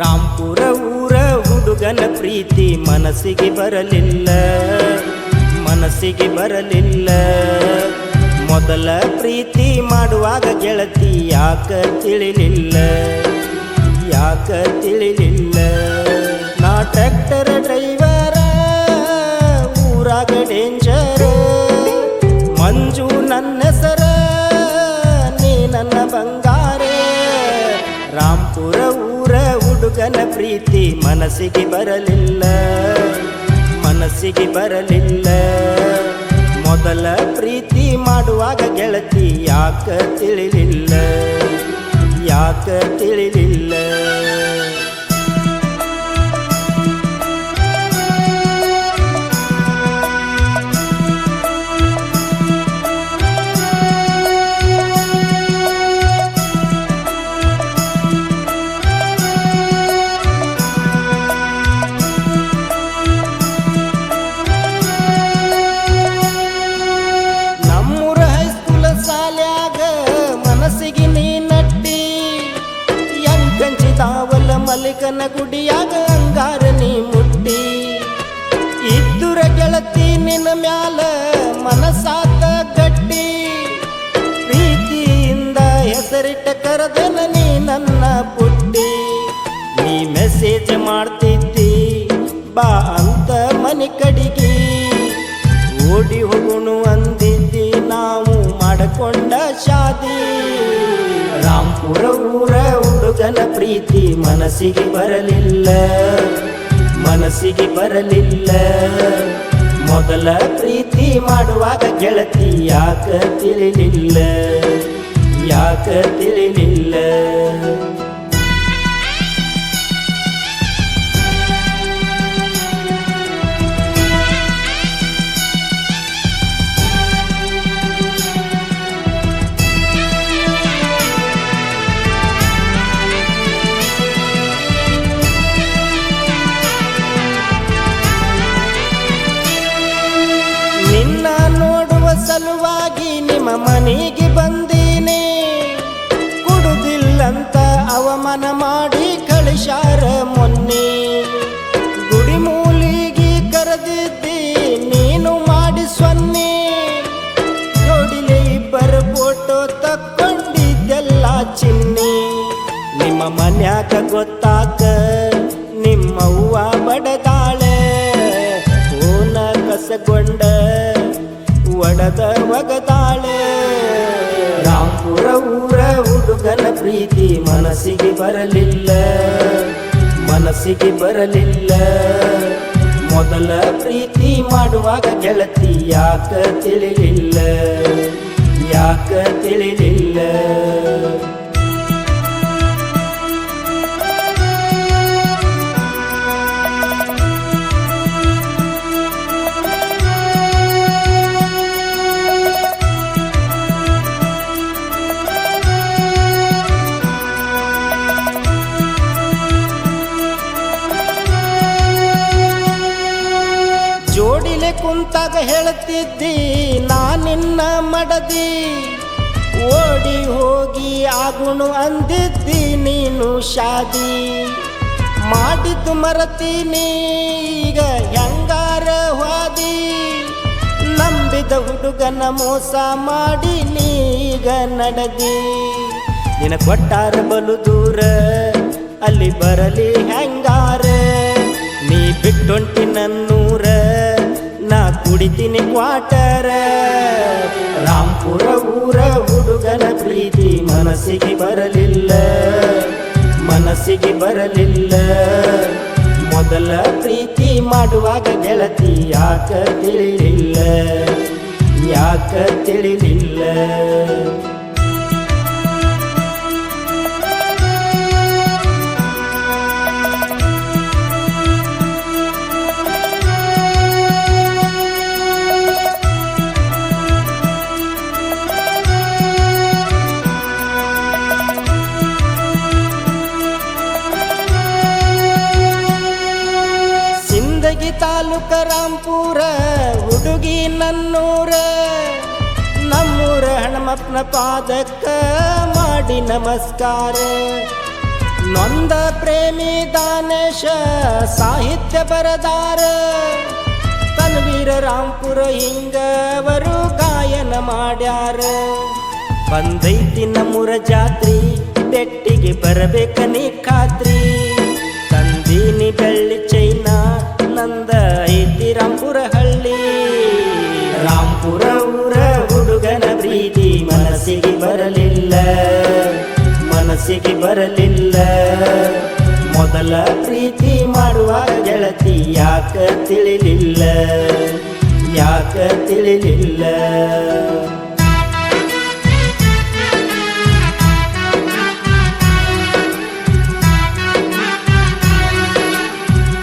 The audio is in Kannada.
ರಾಮ್ಪುರ ಊರ ಹುಡುಗನ ಪ್ರೀತಿ ಮನಸ್ಸಿಗೆ ಬರಲಿಲ್ಲ ಮನಸ್ಸಿಗೆ ಬರಲಿಲ್ಲ ಮೊದಲ ಪ್ರೀತಿ ಮಾಡುವಾಗ ಗೆಳತಿ ಯಾಕ ತಿಳಿಲಿಲ್ಲ ಯಾಕ ತಿಳಿಲಿಲ್ಲ ನಾ ಟ್ರ್ಯಾಕ್ಟರ್ ಡ್ರೈವರ ಊರಾಗ ಡೇಂಜರ್ ಮಂಜು ನನ್ನ ಹೆಸರ ನೀ ನನ್ನ ಬಂಗಾರ ರಾಮ್ಪುರ ಊರ ಪ್ರೀತಿ ಮನಸ್ಸಿಗೆ ಬರಲಿಲ್ಲ. ಮನಸ್ಸಿಗೆ ಬರಲಿಲ್ಲ. ಮೊದಲ ಪ್ರೀತಿ ಮಾಡುವಾಗ ಗೆಳತಿ ಯಾಕ ತಿಳಿಲಿಲ್ಲ? ಯಾಕ ತಿಳಿಲಿಲ್ಲ? ಮಲಿಕನ ಗುಡಿಯಾಗ ಅಂಗಾರ ನೀ ಮುಟ್ಟಿ. ಇದ್ದುರ ಗೆಳತಿ ನಿನ್ನ ಮ್ಯಾಲ ಮನಸಾತ ಗಟ್ಟಿ. ಪ್ರೀತಿಯಿಂದ ಹೆಸರಿಟ್ಟ ಕರೆದನ ನೀ ನನ್ನ ಪುಟ್ಟಿ. ನೀ ಮೆಸೇಜ್ ಮಾಡ್ತಿದ್ದಿ, ಬಾ ಅಂತ ಮನೆ ಕಡಿಗೆ. ಓಡಿ ಹೋಗುಣು ಅಂದಿದ್ದಿ, ನಾವು ಮಾಡಿಕೊಂಡ ಶಾದಿ. ರಾಮ್ಪುರವು ಪ್ರೀತಿ ಮನಸ್ಸಿಗೆ ಬರಲಿಲ್ಲ. ಮನಸ್ಸಿಗೆ ಬರಲಿಲ್ಲ. ಮೊದಲ ಪ್ರೀತಿ ಮಾಡುವಾಗ ಗೆಳತಿ ಯಾಕ ತಿಳಿಲಿಲ್ಲ? ಯಾಕ ತಿಳಿಲಿಲ್ಲ? ಸಲುವಾಗಿ ನಿಮ್ಮ ಮನೆಗೆ ಬಂದೀನಿ. ಕುಡುದಿಲ್ಲಂತ ಅವಮಾನ ಮಾಡಿ ಕಳಿಸಾರ ಮೊನ್ನೆ. ಗುಡಿ ಮೂಲಿಗೆ ಕರೆದಿದ್ದಿ, ನೀನು ಮಾಡಿ ಸೊನ್ನೆ. ನೋಡಿಲೆ ಇಬ್ಬರ ಫೋಟೋ ತಕ್ಕೊಂಡಿದ್ದೆಲ್ಲ ಚಿನ್ನಿ. ನಿಮ್ಮ ಮನ್ಯಾಕ ಗೊತ್ತಾಕ ಒಡದ ಒಗದಾಳೆ ರಾಂಪುರ ಊರ ಹುಡುಗನ ಪ್ರೀತಿ ಮನಸ್ಸಿಗೆ ಬರಲಿಲ್ಲ. ಮನಸ್ಸಿಗೆ ಬರಲಿಲ್ಲ. ಮೊದಲ ಪ್ರೀತಿ ಮಾಡುವಾಗ ಗೆಳತಿ ಯಾಕ ತಿಳಿಲಿಲ್ಲ? ಯಾಕ ತಿಳಿಲಿಲ್ಲ? ಕುಂತಾಗ ಹೇಳ್ತಿದ್ದಿ? ನಾ ನಿನ್ನ ಮಡದಿ. ಓಡಿ ಹೋಗಿ ಆಗುಣು ಅಂದಿದ್ದಿ ನೀನು ಶಾದಿ. ಮಾಡಿದ್ದು ಮರತೀನಿ, ಈಗ ಹೆಂಗಾರ ಹೋದಿ ನಂಬಿದ ಹುಡುಗನ ಮೋಸ ಮಾಡಿ ನೀಗ ನಡದಿ. ನಿನ ಕೊಟ್ಟಾರ ಬಲು ದೂರ, ಅಲ್ಲಿ ಬರಲಿ ಹೆಂಗಾರ? ನೀ ಬಿಟ್ಟೊಂಟಿ ನನ್ನೂರ ನಾ ಕುಡಿತೀನಿ ಕ್ವಾಟರ ರಾಂಪುರ ಊರ ಹುಡುಗನ ಪ್ರೀತಿ ಮನಸ್ಸಿಗೆ ಬರಲಿಲ್ಲ. ಮನಸ್ಸಿಗೆ ಬರಲಿಲ್ಲ. ಮೊದಲ ಪ್ರೀತಿ ಮಾಡುವಾಗ ಗೆಳತಿ ಯಾಕ ತಿಳಿಲಿಲ್ಲ? ಯಾಕ ತಿಳಿಲಿಲ್ಲ? ಸಿಂದಗಿ ತಾಲೂಕ ರಾಂಪುರ ಹುಡುಗಿ ನನ್ನೂರ. ನಮ್ಮೂರ ಹಣಮಪ್ಪನ ಪಾದಕ್ಕ ಮಾಡಿ ನಮಸ್ಕಾರ. ನೊಂದ ಪ್ರೇಮಿ ದಾನೇಶ, ಸಾಹಿತ್ಯ ಬರದಾರ. ತನ್ವೀರ ರಾಂಪುರ ಹಿಂಗವರು ಗಾಯನ ಮಾಡ್ಯಾರ. ಬಂದೈತಿ ನಮ್ಮೂರ ಜಾತ್ರಿ ಬೆಟ್ಟಿಗೆ ಬರಬೇಕ ನೀ ಖಾತ್ರಿ. ಬರಲಿಲ್ಲ. ಮನಸ್ಸಿಗೆ ಬರಲಿಲ್ಲ. ಮೊದಲ ಪ್ರೀತಿ ಮಾಡುವ ಗೆಳತಿ ಯಾಕ ತಿಳಿಲಿಲ್ಲ? ಯಾಕ ತಿಳಿಲಿಲ್ಲ?